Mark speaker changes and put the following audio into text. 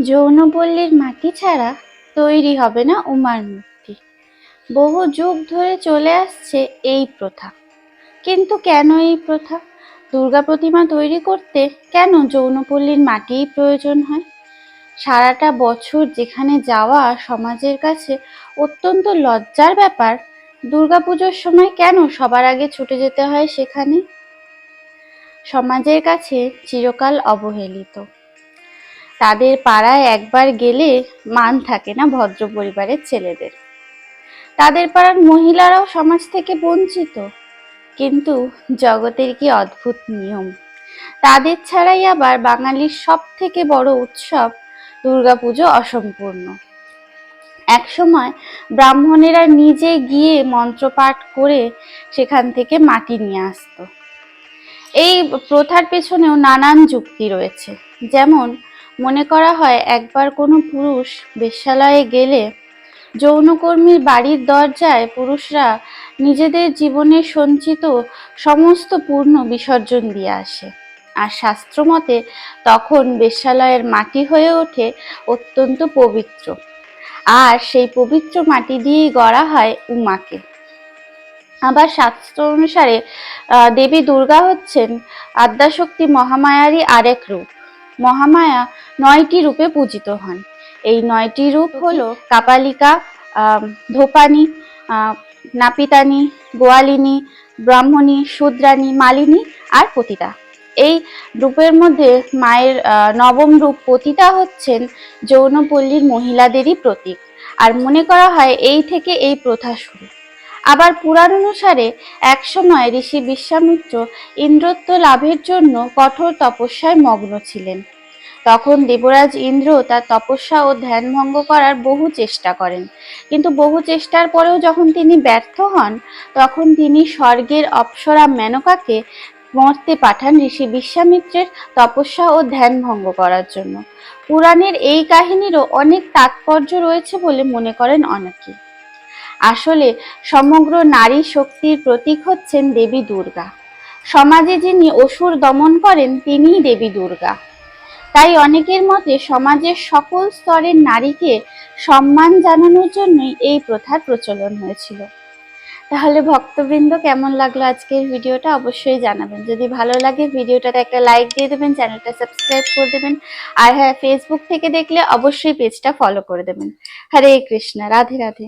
Speaker 1: যৌনপল্লীর মাটি ছাড়া তৈরি হবে না উমার মূর্তি। বহু যুগ ধরে চলে আসছে এই প্রথা। কিন্তু কেন এই প্রথা? দুর্গা প্রতিমা তৈরি করতে কেন যৌনপল্লীর মাটিই প্রয়োজন হয়? সারাটা বছর যেখানে যাওয়া সমাজের কাছে অত্যন্ত লজ্জার ব্যাপার দুর্গাপুজোর সময় কেন সবার আগে ছুটে যেতে হয় সেখানে? সমাজের কাছে চিরকাল অবহেলিত। তাদের পাড়ায় একবার গেলে মান থাকে না ভদ্র পরিবারের ছেলেদের। তাদের পাড়ার মহিলারাও সমাজ থেকে বঞ্চিত। কিন্তু জগতের কি অদ্ভুত নিয়ম? তাদের ছাড়াই আবার বাঙালির সব থেকে বড় উৎসব দুর্গাপুজো অসম্পূর্ণ। একসময় ব্রাহ্মণেরা নিজে গিয়ে মন্ত্রপাঠ করে সেখান থেকে মাটি নিয়ে আসতো। এই প্রথার পেছনেও নানান যুক্তি রয়েছে। যেমন মনে করা হয় একবার কোনো পুরুষ বেশ্যালয়ে গেলে যৌনকর্মীর বাড়ির দরজায় পুরুষরা নিজেদের জীবনে সঞ্চিত সমস্ত পূর্ণ বিসর্জন দিয়ে আসে। আর শাস্ত্রমতে তখন বেশ্যালয়ের মাটি হয়ে ওঠে অত্যন্ত পবিত্র। আর সেই পবিত্র মাটি দিয়েই গড়া হয় উমাকে। আবার শাস্ত্র অনুসারে দেবী দুর্গা হচ্ছেন আদ্যাশক্তি মহামায়ারই আরেক রূপ। মহামায়া নয়টি রূপে পূজিত হন। এই নয়টি রূপ হলো কাপালিকা ধোপানি নাপিতানি, গোয়ালিনী, ব্রাহ্মণী, শূদ্রানী, মালিনী আর পতিতা। এই রূপের মধ্যে মায়ের নবম রূপ পতিতা হচ্ছেন যৌনপল্লীর মহিলাদেরই প্রতীক। আর মনে করা হয় এই থেকে এই প্রথা শুরু। আবার পুরাণ অনুসারে একসময় ঋষি বিশ্বামিত্র ইন্দ্রত্ব লাভের জন্য কঠোর তপস্যায় মগ্ন ছিলেন। তখন দেবরাজ ইন্দ্র তার তপস্যা ও ধ্যান ভঙ্গ করার বহু চেষ্টা করেন। কিন্তু বহু চেষ্টার পরেও যখন তিনি ব্যর্থ হন, তখন তিনি স্বর্গের অপ্সরা মেনকাকে মর্তে পাঠান ঋষি বিশ্বামিত্রের তপস্যা ও ধ্যান ভঙ্গ করার জন্য। পুরাণের এই কাহিনীরও অনেক তাৎপর্য রয়েছে বলে মনে করেন অনেকে। আসলে সমগ্র নারী শক্তির প্রতীক হচ্ছেন দেবী দুর্গা। সমাজে যিনি অসুর দমন করেন, তিনিই দেবী দুর্গা। তাই অনেকের মতে সমাজের সকল স্তরের নারীকে সম্মান জানানোর জন্যই এই প্রথার প্রচলন হয়েছিল। তাহলে ভক্তবৃন্দ, কেমন লাগল আজকের ভিডিওটা? অবশ্যই জানাবেন। যদি ভালো লাগে ভিডিওটাতে একটা লাইক দিয়ে দেবেন, চ্যানেলটা সাবস্ক্রাইব করে দেবেন, আর হ্যাঁ ফেসবুক থেকে দেখলে অবশ্যই পেজটা ফলো করে দেবেন। হরে কৃষ্ণ, রাধে রাধে।